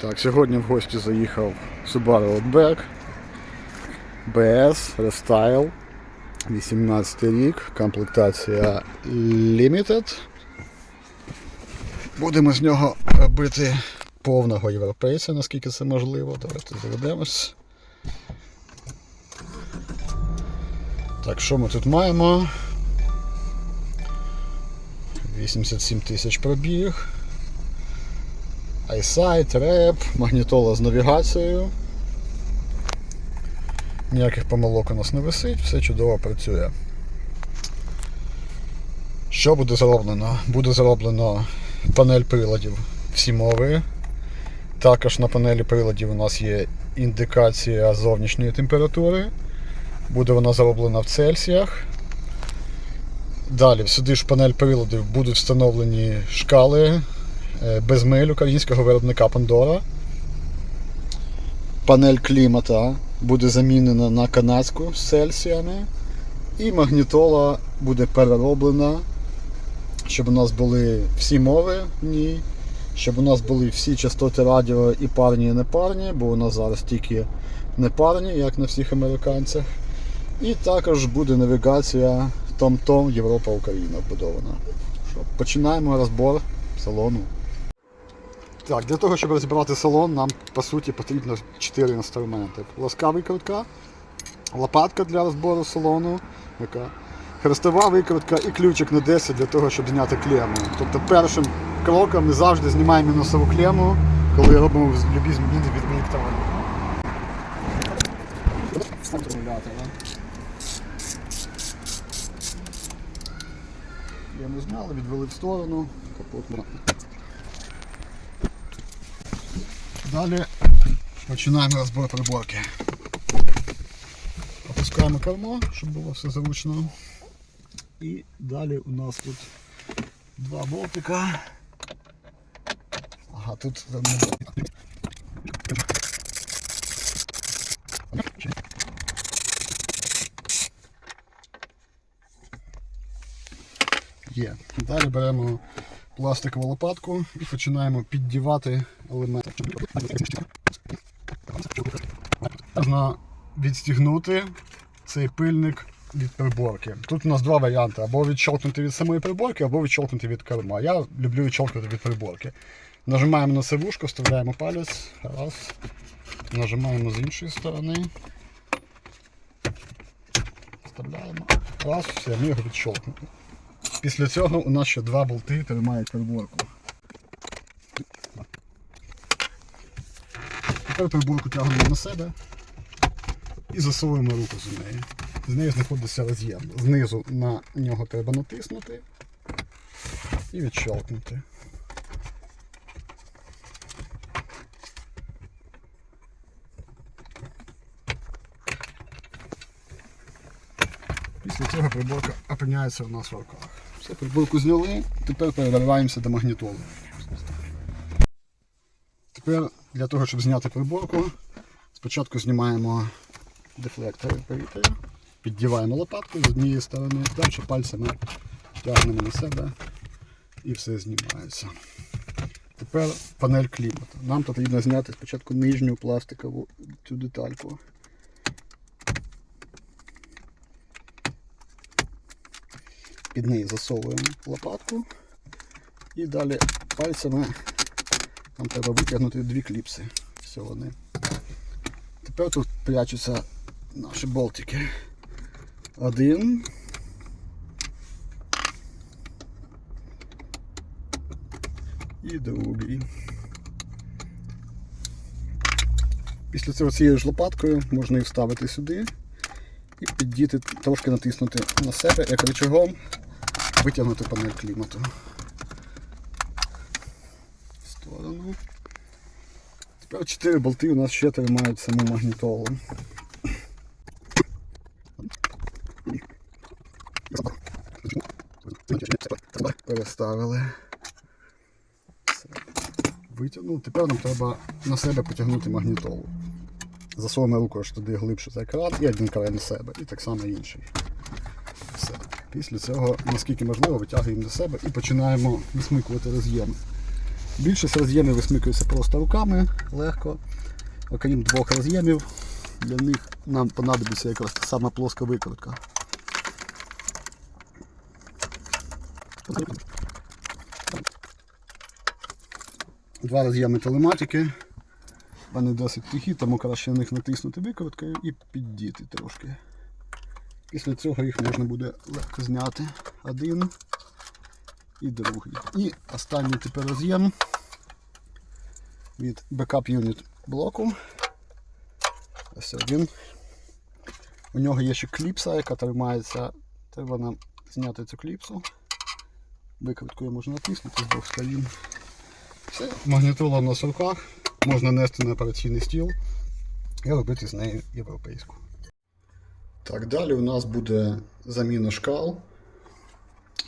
Так, сьогодні в гості заїхав Subaru Outback BS Restyle 18 рік, комплектація Limited. Будемо з нього робити повного європейця, наскільки це можливо. Давайте заведемось. Так, що ми тут маємо? 87 тисяч пробіг. iSight, реп, магнітола з навігацією. Ніяких помилок у нас не висить, все чудово працює. Що буде зроблено? Буде зроблено панель приладів всі мови. Також на панелі приладів у нас є індикація зовнішньої температури. Буде вона зроблена в Цельсіях. Далі сюди ж панель приладів будуть встановлені шкали без миль українського виробника Пандора. Панель клімата буде замінена на канадську з Цельсіями. І магнітола буде перероблена, щоб у нас були всі мови в ній, щоб у нас були всі частоти радіо і парні, і непарні, бо у нас зараз тільки непарні, як на всіх американцях. І також буде навігація Том-Том Європа Україна вбудована. Починаємо розбор салону. Так, для того, щоб розібрати салон, нам по суті потрібно 4 інструменти. Ласка викрутка, лопатка для розбору салону, яка хрестова викрутка і ключик на 10 для того, щоб зняти клему. Тобто першим кроком ми завжди знімаємо мінусову клему, коли робимо любі зміни від виктора. Клему зняли, відвели в сторону, капот на. Далі починаємо розбор приборки. Опускаємо кермо, щоб було все зручно. І далі у нас тут два болтика. Ага, тут Є. Далі беремо пластикову лопатку і починаємо піддівати елементи. Можна відстігнути цей пильник від приборки. Тут у нас два варіанти: або відщолкнути від самої приборки, або відщолкнути від керма. Я люблю відщолкнути від приборки. Нажимаємо на це вушко, вставляємо палець. Раз. Нажимаємо з іншої сторони. Вставляємо. Раз, все, ми його відщолкнули. Після цього у нас ще два болти тримають приборку. Тепер приборку тягнемо на себе і засовуємо руку з неї. З нею знаходиться роз'єм. Знизу на нього треба натиснути і відщолкнути. Після цього приборка опиняється у нас в руках. Все, приборку зняли, тепер перериваємося до магнітоли. Тепер для того, щоб зняти приборку, спочатку знімаємо дефлектор повітря, піддіваємо лопатку з однієї сторони, далі пальцями тягнемо на себе і все знімається. Тепер панель клімату. Нам потрібно зняти спочатку нижню пластикову цю детальку. Під неї засовуємо лопатку і далі пальцями нам треба витягнути дві кліпси. Все вони. Тепер тут прячуться наші болтики. Один. І другий. Після цього цією ж лопаткою можна їх вставити сюди і піддіти, трошки натиснути на себе, як рычагом витягнути панель клімату. В сторону. Тепер 4 болти у нас ще тримають саму магнітолу. Переставили. Витягнув. Тепер нам треба на себе потягнути магнітолу. Засовуємо руку аж туди глибше за екран і один край на себе, і так само інший. Все. Після цього, наскільки можливо, витягуємо до себе і починаємо висмикувати роз'єм. Більшість роз'ємів висмикується просто руками, легко. Окрім двох роз'ємів, для них нам понадобиться якраз та сама плоска викрутка. Два роз'єми телематики. Вони досить тихі, тому краще на них натиснути викруткою і піддіти трошки. Після цього їх можна буде легко зняти. Один і другий. І останній тепер роз'єм від Backup Unit блоку. Ось він. У нього є ще кліпса, яка тримається. Треба нам зняти цю кліпсу. Викруткою можна натиснути з двох сторін. Все, магнітола в нас в руках, можна нести на операційний стіл і робити з нею європейську. Так, далі у нас буде заміна шкал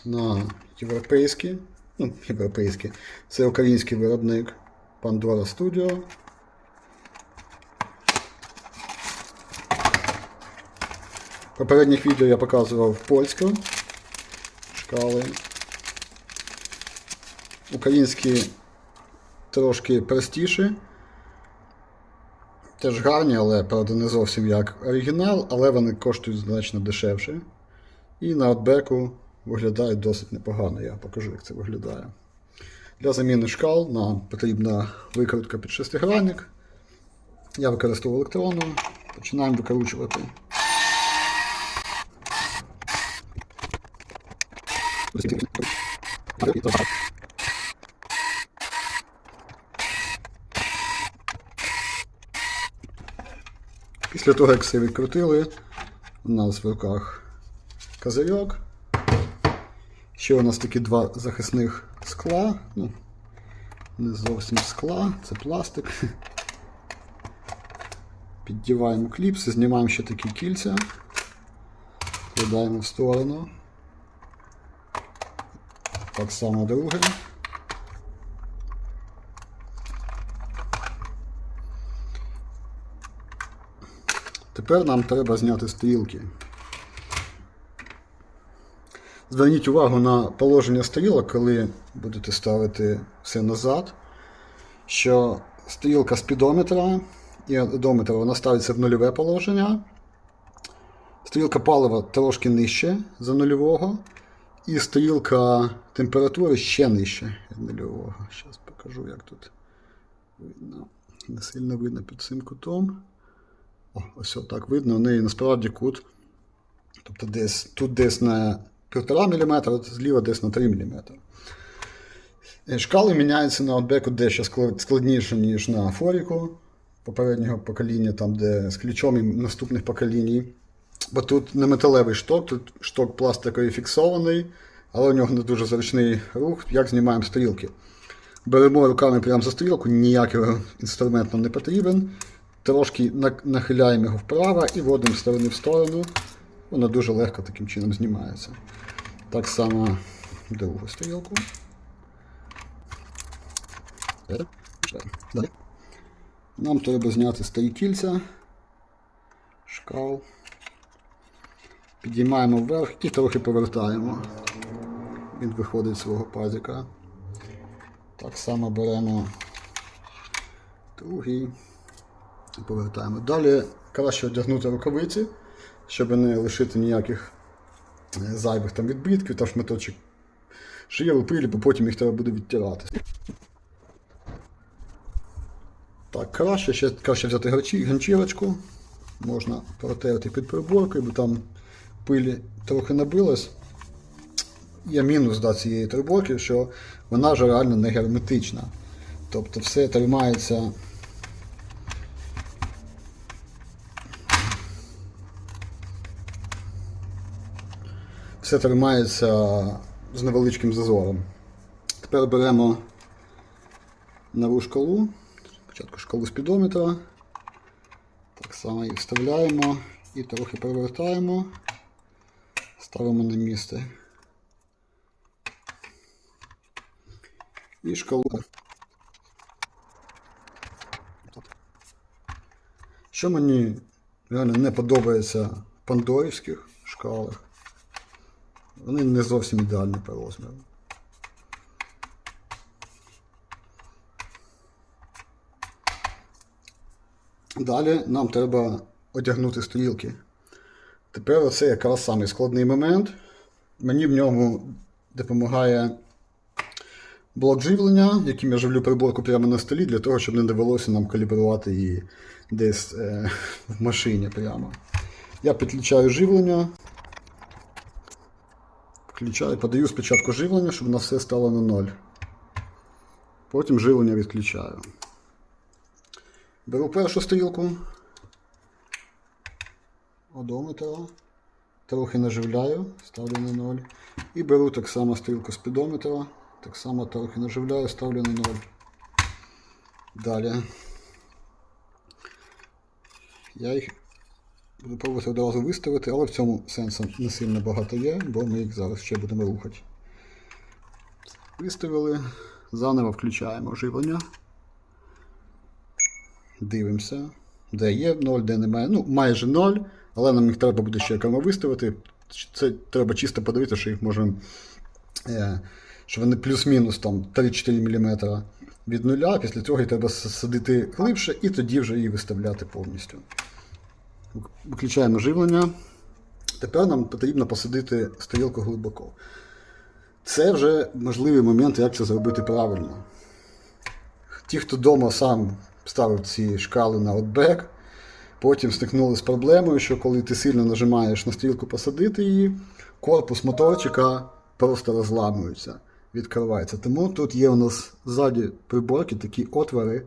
на європейські. Ну, європейські. Це український виробник Pandora Studio. В попередніх відео я показував польську шкали. Українські трошки простіші. Теж гарні, але правда не зовсім як оригінал, але вони коштують значно дешевше. І на отбеку виглядають досить непогано. Я покажу, як це виглядає. Для заміни шкал нам потрібна викрутка під шестигранник. Я використовую електронну. Починаємо викручувати. Після того, як все відкрутили, у нас в руках козирьок. Ще у нас такі два захисних скла. Ну, не зовсім скла, це пластик. Піддіваємо кліпси, знімаємо ще такі кільця, кладаємо в сторону. Так само друге. Тепер нам треба зняти стрілки. Зверніть увагу на положення стрілок, коли будете ставити все назад, що стрілка спідометра і одометра вона ставиться в нульове положення. Стрілка палива трошки нижче за нульового, і стрілка температури ще нижче від нульового. Зараз покажу, як тут видно. Не сильно видно під цим кутом. О, ось так видно, у неї насправді кут. Тобто десь, тут десь на 1,5 мм, зліва десь на 3 мм. Шкали міняються на отбеку дещо складніше, ніж на форіку попереднього покоління, там, де з ключом і наступних поколінь. Бо тут не металевий шток, тут шток пластиковий фіксований, але у нього не дуже зручний рух, як знімаємо стрілки. Беремо руками прямо за стрілку, ніякий інструмент нам не потрібен. Трошки нахиляємо його вправо і вводимо з сторони в сторону. Воно дуже легко таким чином знімається. Так само другу стрілку. Нам треба зняти старі кільця, шкал. Підіймаємо вверх і трохи повертаємо. Він виходить з свого пазика. Так само беремо другий і повертаємо. Далі краще одягнути рукавиці, щоб не лишити ніяких е, зайвих там відбитків та шматочок шиєру пилі, бо потім їх треба буде відтирати. Так, краще ще краще взяти ганчірочку. Можна протерти під приборкою, бо там пилі трохи набилось. Є мінус да, цієї приборки, що вона ж реально не герметична. Тобто все тримається. Все тримається з невеличким зазором. Тепер беремо нову шкалу, спочатку шкалу спідометра. Так само її вставляємо і трохи перевертаємо, ставимо на місце. І шкалу. Що мені реально не подобається в пандорівських шкалах, вони не зовсім ідеальні по розміру. Далі нам треба одягнути стрілки. Тепер це якраз самий складний момент. Мені в ньому допомагає блок живлення, яким я живлю приборку прямо на столі, для того, щоб не довелося нам калібрувати її десь е, в машині прямо. Я підключаю живлення, Включаю, подаю спочатку живлення, щоб у нас все стало на ноль. Потім живлення відключаю. Беру першу стрілку. Одометра. Трохи наживляю, ставлю на 0. І беру так само стрілку спідометра. Так само трохи наживляю, ставлю на 0. Далі. Я їх пробувати одразу виставити, але в цьому сенсу не сильно багато є, бо ми їх зараз ще будемо рухати. Виставили, заново включаємо живлення. Дивимося, де є 0, де немає. Ну, майже 0, але нам їх треба буде ще окремо виставити. Це треба чисто подивитися, що їх можемо. Е, що вони плюс-мінус там 3-4 мм від нуля, після цього їх треба садити глибше і тоді вже її виставляти повністю. Виключаємо живлення. Тепер нам потрібно посадити стрілку глибоко. Це вже можливий момент, як це зробити правильно. Ті, хто вдома сам ставив ці шкали на отбек, потім стикнули з проблемою, що коли ти сильно нажимаєш на стрілку посадити її, корпус моторчика просто розламується, відкривається. Тому тут є у нас ззаді приборки такі отвори.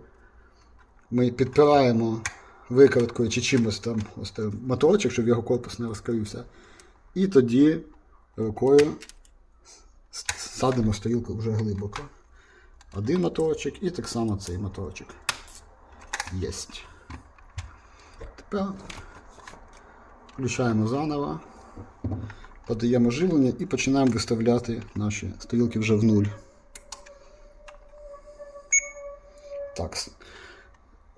Ми підпираємо викруткою чи чимось там ось там моторчик, щоб його корпус не розкрився. І тоді рукою садимо стрілку вже глибоко. Один моторчик і так само цей моторчик. Єсть. Тепер включаємо заново, подаємо живлення і починаємо виставляти наші стрілки вже в нуль. Так.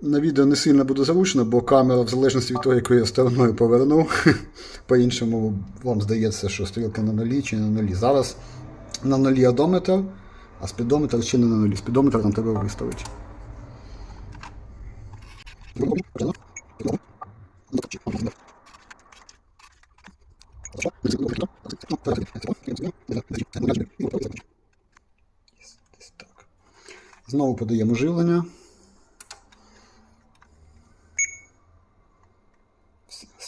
На відео не сильно буде зручно, бо камера, в залежності від того, якою я стороною поверну, по-іншому вам здається, що стрілка на нулі чи на нулі. Зараз на нулі одометр, а спідометр ще не на нулі. Спідометр нам треба виставити. Знову подаємо живлення.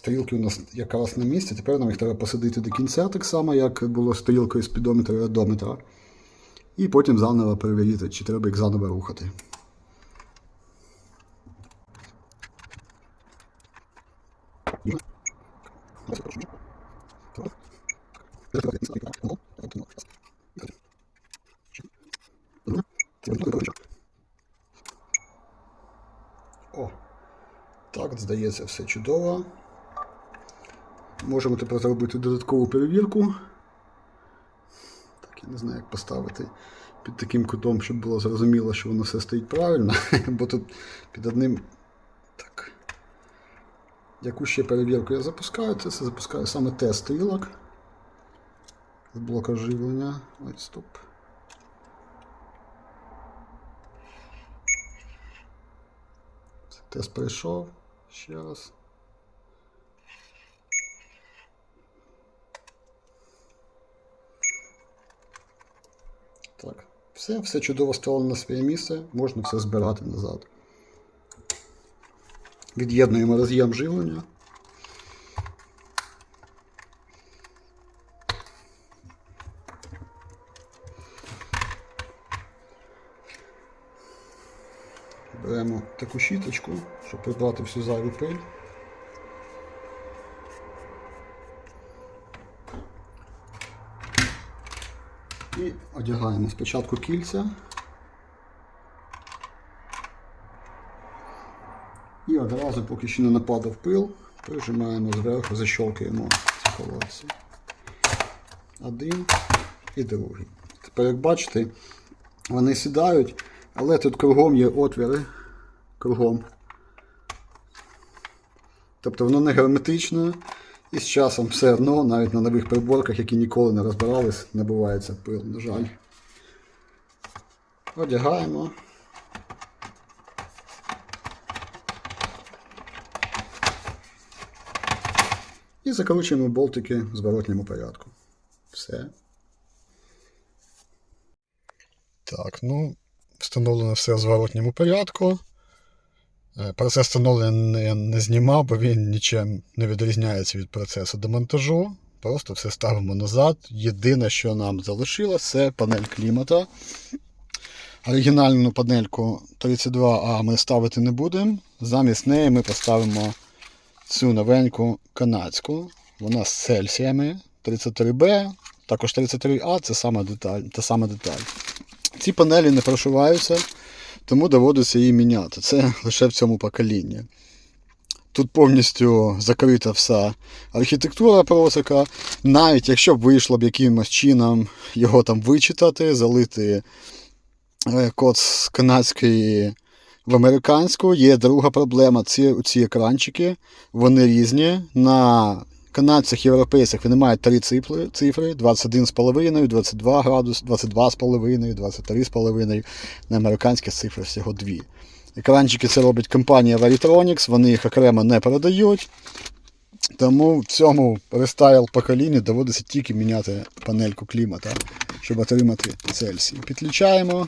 Стрілки у нас якраз на місці, тепер нам їх треба посадити до кінця, так само, як було стрілкою спідометра і одометра. І потім заново перевірити, чи треба їх заново рухати. О, так, здається, все чудово. Можемо тепер зробити додаткову перевірку. Так, я не знаю, як поставити під таким кутом, щоб було зрозуміло, що воно все стоїть правильно. Бо тут під одним. Так. Яку ще перевірку я запускаю? Це все запускаю саме тест стрілок. З блока живлення. Ой, стоп. Тест пройшов. Ще раз. Так, все, все чудово стало на своє місце, можна все збирати назад. Від'єднуємо роз'єм живлення. Беремо таку щіточку, щоб прибрати всю зайву пиль. І одягаємо спочатку кільця. І одразу, поки ще не нападав пил, прижимаємо зверху, защолкуємо ці колодці. Один і другий. Тепер, як бачите, вони сідають, але тут кругом є отвіри. Кругом. Тобто воно не герметичне. І з часом все одно, навіть на нових приборках, які ніколи не розбирались, набувається пил, на жаль. Одягаємо. І закручуємо болтики в зворотньому порядку. Все. Так, ну, встановлено все в зворотньому порядку. Е, Процес встановлення не, не знімав, бо він нічим не відрізняється від процесу демонтажу. Просто все ставимо назад. Єдине, що нам залишилось, це панель клімата. Оригінальну панельку 32А ми ставити не будемо. Замість неї ми поставимо цю новеньку канадську. Вона з Цельсіями 33B, також 33А це сама деталь, та сама деталь. Ці панелі не прошиваються, тому доводиться її міняти. Це лише в цьому поколінні. Тут повністю закрита вся архітектура просика. Навіть якщо б вийшло б якимось чином його там вичитати, залити е, код з канадської в американську, є друга проблема. Ці, ці екранчики вони різні. На канадцях європейських вони мають три цифри, цифри 21,5, 22 градус, 22,5, 23,5. На американських цифри всього дві. Екранчики це робить компанія Varitronics, вони їх окремо не продають. Тому в цьому рестайл поколінні доводиться тільки міняти панельку клімата, щоб отримати Цельсій. Підключаємо,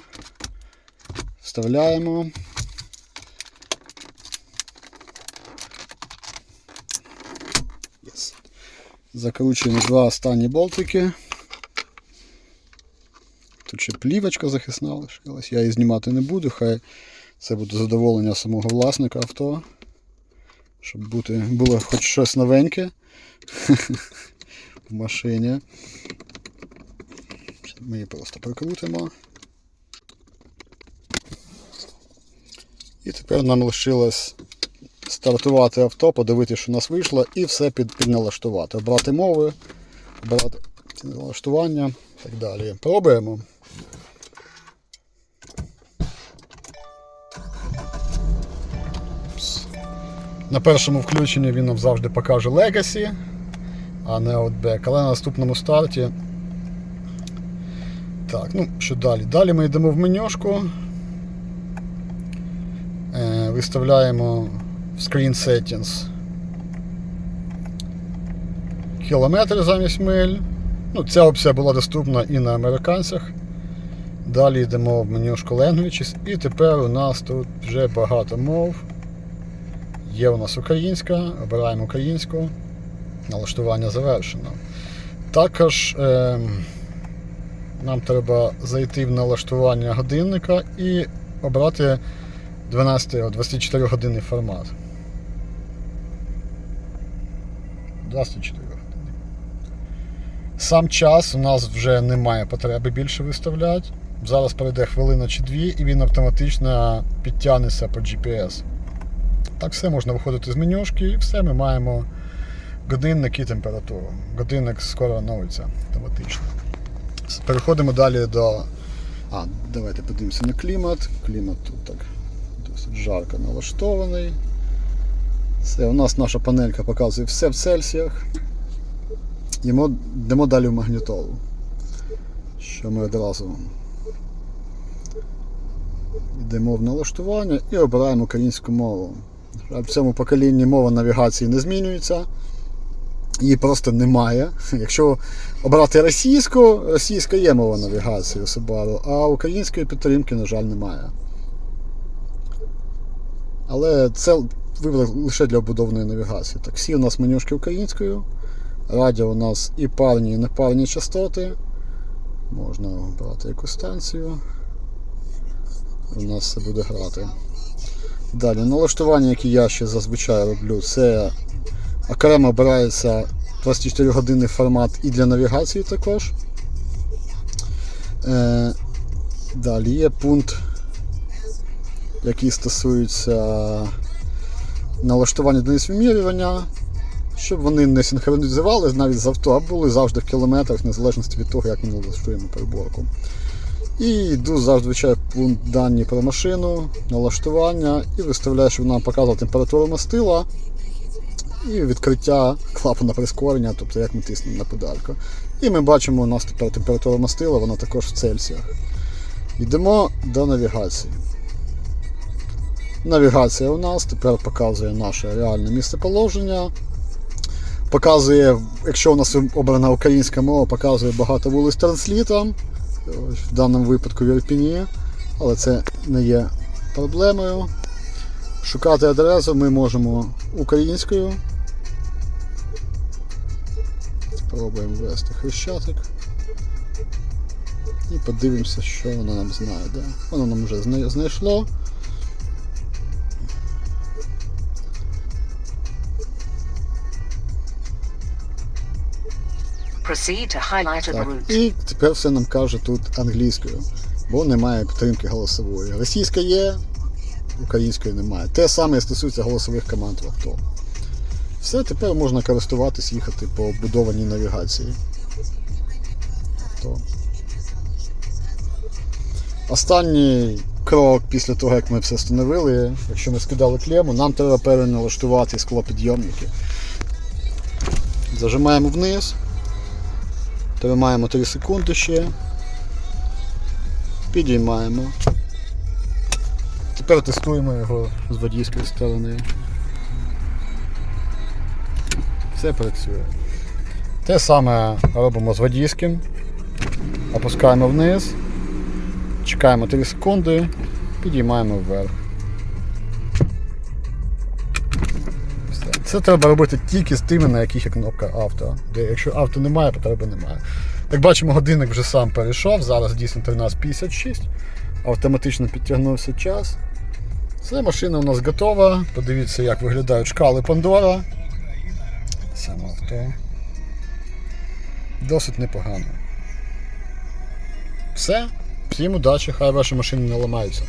вставляємо. Закручуємо два останні болтики. Тут ще плівочка захисна лишилась. Я її знімати не буду, хай це буде задоволення самого власника авто. Щоб бути, було хоч щось новеньке в машині. Ми її просто прикрутимо. І тепер нам лишилось стартувати авто, подивитися, що у нас вийшло, і все під, підналаштувати. Обрати мови, обрати налаштування і так далі. Пробуємо. На першому включенні він нам завжди покаже Legacy, а не Outback. Але на наступному старті. Так, ну що далі? Далі ми йдемо в менюшку. Е, виставляємо Screen Settings кілометри замість миль. Ну, Ця опція була доступна і на американцях. Далі йдемо в менюшку Languages, і тепер у нас тут вже багато мов. Є у нас українська, обираємо українську, налаштування завершено. Також е, нам треба зайти в налаштування годинника і обрати 12-24 годинний формат. 24. Сам час у нас вже немає потреби більше виставляти. Зараз пройде хвилина чи дві, і він автоматично підтягнеться по GPS. Так все можна виходити з менюшки і все, ми маємо годинник і температуру. Годинник скоро оновиться автоматично. Переходимо далі до. А, давайте подивимося на клімат. Клімат тут так досить жарко налаштований. Все, у нас наша панелька показує все в Цельсіях. Йдемо, йдемо далі в магнітолу. Що ми одразу йдемо в налаштування і обираємо українську мову. В цьому поколінні мова навігації не змінюється. Її просто немає. Якщо обрати російську, російська є мова навігації у а української підтримки, на жаль, немає. Але це вибір лише для обудованої навігації. Таксі у нас менюшки українською. Радіо у нас і парні, і непарні частоти. Можна обрати якусь станцію. У нас все буде грати. Далі, налаштування, які я ще зазвичай роблю, це окремо обирається 24 годинний формат і для навігації також. Е, далі є пункт, який стосується налаштування одиниць вимірювання, щоб вони не синхронізували навіть з авто, а були завжди в кілометрах, незалежно від того, як ми налаштуємо приборку. І йду зазвичай пункт дані про машину, налаштування і виставляю, щоб нам показувала температуру мастила і відкриття клапана прискорення, тобто як ми тиснемо на педальку. І ми бачимо, у нас тепер температура мастила, вона також в Цельсіях. Йдемо до навігації. Навігація у нас тепер показує наше реальне місцеположення. Показує, якщо у нас обрана українська мова, показує багато вулиць транслітом. В даному випадку в Ірпіні, але це не є проблемою. Шукати адресу ми можемо українською. Спробуємо ввести хрещатик. І подивимося, що воно нам знайде. Воно нам вже знайшло. Proceed to highlighted Так. route. І тепер все нам каже тут англійською, бо немає підтримки голосової. Російська є, української немає. Те саме стосується голосових команд в авто. Все, тепер можна користуватись, їхати по будованій навігації. Авто. Останній крок після того, як ми все встановили, якщо ми скидали клему, нам треба переналаштувати склопідйомники. Зажимаємо вниз. Тримаємо 3 секунди ще. Підіймаємо. Тепер тестуємо його з водійської сторони. Все працює. Те саме робимо з водійським. Опускаємо вниз. Чекаємо 3 секунди, підіймаємо вверх. Це треба робити тільки з тими, на яких є кнопка авто. Де якщо авто немає, потреби немає. Як бачимо, годинник вже сам перейшов, зараз дійсно 13.56, автоматично підтягнувся час. Все, машина у нас готова. Подивіться, як виглядають шкали Пандора. Саме авто. Досить непогано. Все. Всім удачі, хай ваші машини не ламаються.